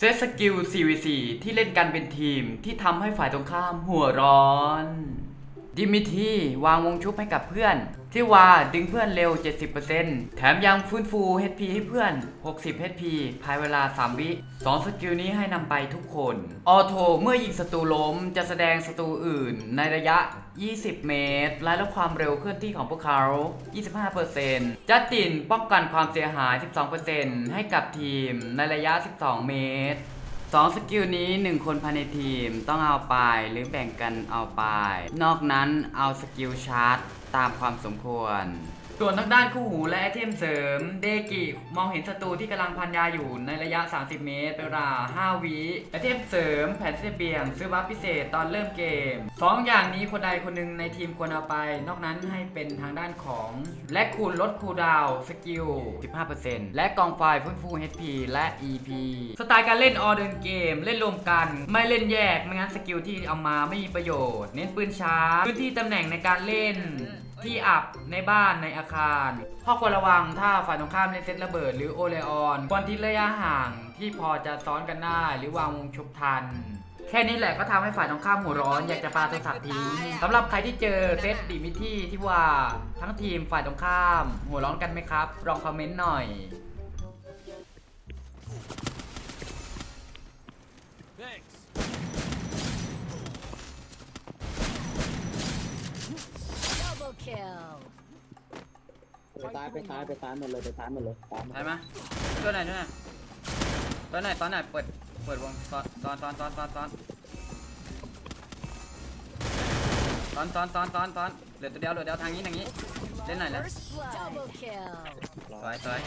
เซตสกิล CVC ที่เล่นกันเป็นทีมที่ทำให้ฝ่ายตรงข้ามหัวร้อน ดิมิทีวางวงชุบให้กับเพื่อน ที่วาดึงเพื่อนเร็ว 70%แถมยังฟื้นฟู HP ให้เพื่อน 60 HP ภายเวลา 3 วิ 2 สกิลนี้ให้นำไปทุกคน ออโทเมื่อยิงศัตรูล้มจะแสดงศัตรูอื่น ในระยะ 20 เมตรและลดความเร็วเคลื่อนที่ของพวกเขา 25%จัสตินป้องกันความเสียหาย 12%ให้กับทีมในระยะ 12 เมตร สองสกิลนี้ 1 คนภายในทีมต้องเอาไปหรือแบ่งกันเอาไป นอกนั้นเอาสกิลชาร์จตามความสมควร ส่วนทางด้านคู่หูและไอเทมเสริมเดกิมองเห็นศัตรูที่กำลังพันยาอยู่ในระยะ 30 เมตรเป็นเวลา 5 วิไอเทมเสริมแผ่นเสเบียง ซื้อบัฟพิเศษตอนเริ่มเกม 2 อย่างนี้คนใดคนหนึ่งในทีมควรเอาไป นอกนั้นให้เป็นทางด้านของและคูณลดคูลดาวน์สกิล 15%และกองไฟฟื้นฟู HP และ EP สไตล์การเล่นออเดินเกมเล่นรวมกัน ไม่เล่นแยกไม่งั้นสกิลที่เอามาไม่มีประโยชน์ เน้นปืนชาร์จพื้นที่ตำแหน่งในการเล่น ที่อับในบ้านในอาคารข้อควรระวังถ้าฝ่ายตรงข้ามเล่นเซตระเบิด หรือโอเลออนควรทิ้งระยะห่างที่พอจะซ้อนกันได้ หรือวางวงชุบทัน แค่นี้แหละก็ทำให้ฝ่ายตรงข้ามหัวร้อนอยากจะปาโทรศัพท์ทิ้งสำหรับใครที่เจอเซตดิมิที่ที่ว่าทั้งทีมฝ่ายตรงข้าม หัวร้อนกันไหมครับลองคอมเมนต์หน่อย kill. ไปซ้ายไปซ้ายไปซ้ายหมดเลยไปซ้ายหมดเลยซ้ายหมดใช่ไหมช่วยหน่อยช่วยหน่อยตอนไหนตอนไหนเปิดเปิดวงซ้อนซ้อนซ้อนซ้อนซ้อนซ้อนซ้อนซ้อนซ้อนซ้อนซ้อนเหลือตัวเดียวเหลือเดียวทางนี้ทางนี้เล่นหน่อยแล้ว First blood. Double kill. สวยสวย